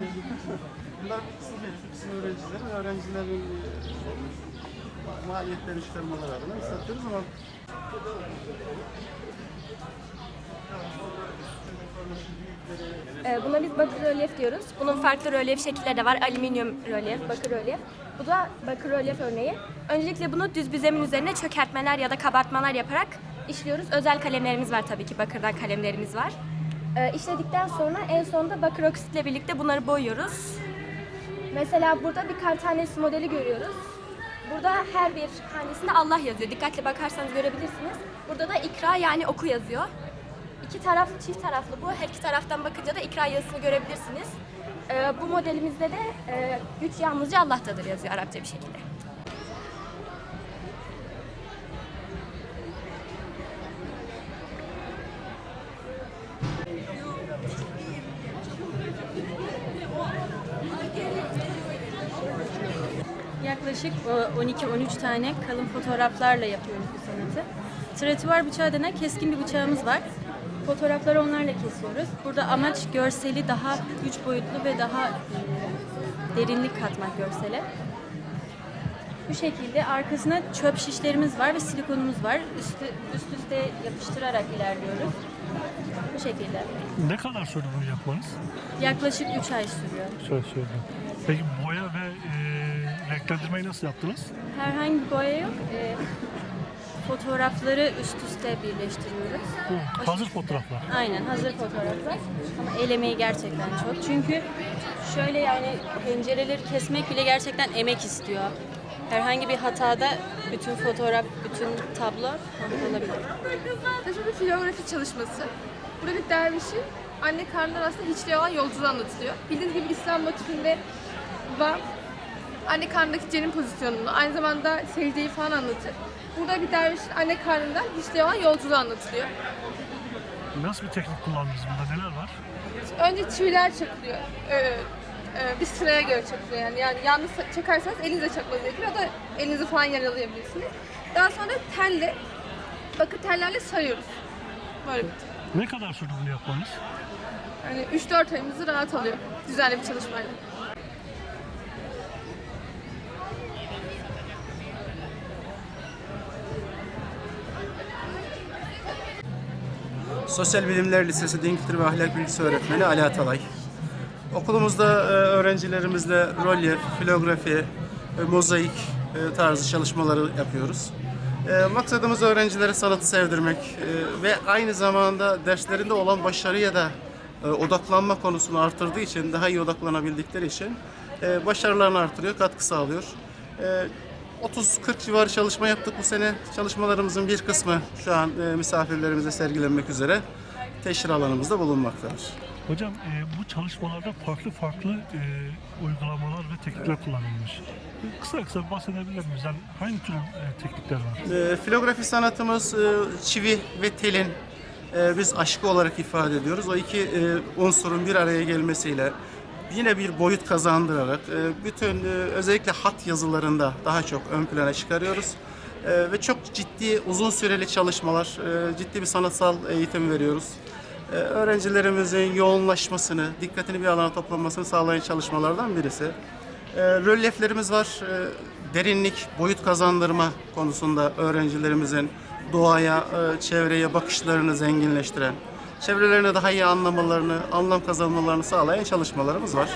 Bunlar bir kısım, bir kısım öğrencilerin, öğrencilerin maliyetlerini çıkarmaları adına satıyoruz ama e, Buna biz bakır rölyef diyoruz. Bunun farklı rölyef şekilleri de var. Alüminyum rölyef, bakır rölyef. Bu da bakır rölyef örneği. Öncelikle bunu düz bir zemin üzerine çökertmeler ya da kabartmalar yaparak işliyoruz. Özel kalemlerimiz var tabii ki. Bakırdan kalemlerimiz var. Ee, işledikten sonra en sonunda bakır oksitle birlikte bunları boyuyoruz. Mesela burada bir kar tanesi modeli görüyoruz. Burada her bir hanesinde Allah yazıyor. Dikkatli bakarsanız görebilirsiniz. Burada da ikra yani oku yazıyor. İki taraf çift taraflı bu. Her iki taraftan bakınca da ikra yazısını görebilirsiniz. Ee, bu modelimizde de e, güç yalnızca Allah'tadır yazıyor Arapça bir şekilde. Yaklaşık e, 12-13 tane kalın fotoğraflarla yapıyoruz bu sanatı. Tratuar bıçağı denen keskin bir bıçağımız var. Fotoğrafları onlarla kesiyoruz. Burada amaç görseli daha üç boyutlu ve daha e, derinlik katmak görsele. Bu şekilde arkasına çöp şişlerimiz var ve silikonumuz var. Üstü, üst üste yapıştırarak ilerliyoruz. Bu şekilde. Ne kadar sürdü bunu yapmanız? Yaklaşık 3 ay sürüyor. Şöyle söyleyeyim. Peki boya ve e, renklendirmeyi nasıl yaptınız? Herhangi bir boya yok. Ee, fotoğrafları üst üste birleştiriyoruz. Bu hazır fotoğraflar. Aynen hazır fotoğraflar. Ama el emeği gerçekten çok. Çünkü şöyle yani pencereleri kesmek bile gerçekten emek istiyor. Herhangi bir hatada bütün fotoğraf, bütün tablo mahvolabilir. Tabii bir filografi çalışması. Burada bir dervişin anne karnından aslında hiçliğe olan yolculuğu anlatılıyor. Bildiğiniz gibi İslam motifinde var. Anne karnındaki cenin pozisyonunu, aynı zamanda secdeyi falan anlatır. Burada bir dervişin anne karnından hiçliğe olan yolculuğu anlatılıyor. Nasıl bir teknik kullandınız bunda? Neler var? Önce çiviler çakılıyor. Ee, e, bir sıraya göre çakılıyor yani. yani yalnız çakarsanız elinizle çakmanız gerekiyor. O da elinizi falan yaralayabilirsiniz. Daha sonra telle, bakır tellerle sarıyoruz. Böyle bir Ne kadar sürdü bunu yapmanız? Yani 3-4 ayımızı rahat alıyor düzenli bir çalışmayla. Sosyal Bilimler Lisesi Din Kültürü ve Ahlak Bilgisi Öğretmeni Ali Atalay. Okulumuzda e, öğrencilerimizle rolyef, filografi, e, mozaik e, tarzı çalışmaları yapıyoruz. Maksadımız öğrencilere sanatı sevdirmek ve aynı zamanda derslerinde olan başarıya da odaklanma konusunu artırdığı için, daha iyi odaklanabildikleri için başarılarını artırıyor, katkı sağlıyor. E, 30-40 civarı çalışma yaptık bu sene. Çalışmalarımızın bir kısmı şu an e, misafirlerimize sergilenmek üzere teşhir alanımızda bulunmaktadır. Hocam e, bu çalışmalarda farklı farklı e, uygulamalar ve teknikler kullanılmış. Kısa kısa bahsedebilir miyiz? Yani hangi tür e, teknikler var? E, filografi sanatımız e, çivi ve telin e, biz aşkı olarak ifade ediyoruz. O iki e, unsurun bir araya gelmesiyle yine bir boyut kazandırarak e, bütün e, özellikle hat yazılarında daha çok ön plana çıkarıyoruz. E, ve çok ciddi uzun süreli çalışmalar, ciddi bir sanatsal eğitim veriyoruz. Öğrencilerimizin yoğunlaşmasını, dikkatini bir alana toplanmasını sağlayan çalışmalardan birisi. Rölyeflerimiz var. Derinlik, boyut kazandırma konusunda öğrencilerimizin doğaya, çevreye bakışlarını zenginleştiren, çevrelerine daha iyi anlamalarını, anlam kazanmalarını sağlayan çalışmalarımız var.